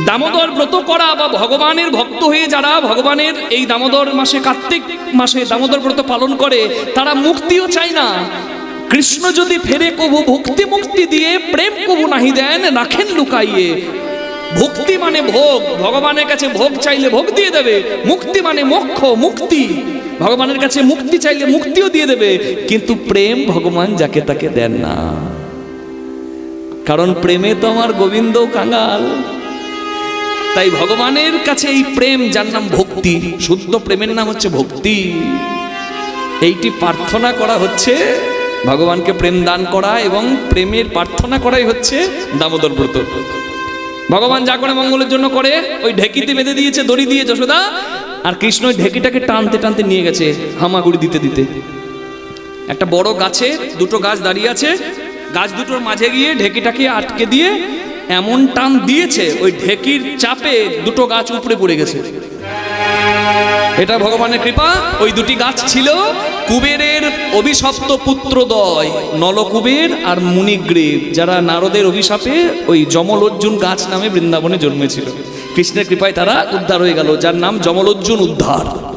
দামোদর ব্রত করা বা ভগবানের ভক্ত হয়ে যারা ভগবানের এই দামোদর মাসে, কার্তিক মাসে দামোদর ব্রত পালন করে, তারা মুক্তিও চায় না। কৃষ্ণ যদি ফেরে কবু ভক্তি মুক্তি দিয়ে, প্রেম কবু নাহি দেন, রাখেন লুকাইয়ে। ভক্তি মানে ভোগ, ভগবানের কাছে ভোগ চাইলে ভোগ দিয়ে দেবে, মুক্তি মানে মোক্ষ, মুক্তি। ভগবানের কাছে মুক্তি চাইলে মুক্তিও দিয়ে দেবে, কিন্তু প্রেম ভগবান যাকে তাকে দেন না। কারণ প্রেমে তো আমার গোবিন্দ কাঙাল। তাই ভগবানের কাছে এই প্রেম, যার নাম ভক্তি, শুদ্ধ প্রেমের নাম হচ্ছে ভক্তি। এইটি প্রার্থনা করা হচ্ছে, ভগবানকে প্রেম দান করা এবং প্রেমের প্রার্থনা করাই হচ্ছে দামোদর ব্রত। ভগবান যা করে মঙ্গলের জন্য করে, ওই ঢেকিতে বেঁধে দিয়েছে, দড়ি দিয়ে যশোদা, আর কৃষ্ণ ওই ঢেকিটাকে টানতে টানতে নিয়ে গেছে হামাগুড়ি দিতে দিতে। একটা বড় গাছে দুটো গাছ দাঁড়িয়ে আছে, গাছ দুটোর মাঝে গিয়ে ঢেকিটাকে আটকে দিয়ে এমন টান দিয়েছে, ওই ঢেকির চাপে দুটো গাছ উপরে পড়ে গেছে। এটা ভগবানের কৃপা, ওই দুটি গাছ ছিল কুবেরের অভিশপ্ত পুত্রদয় নলকুবের আর মুনিগ্রীব যারা নারদের অভিশাপে ওই জমলজ্জুন গাছ নামে বৃন্দাবনে জন্মেছিল। কৃষ্ণের কৃপায় তারা উদ্ধার হয়ে গেল, যার নাম জমলজ্জুন উদ্ধার।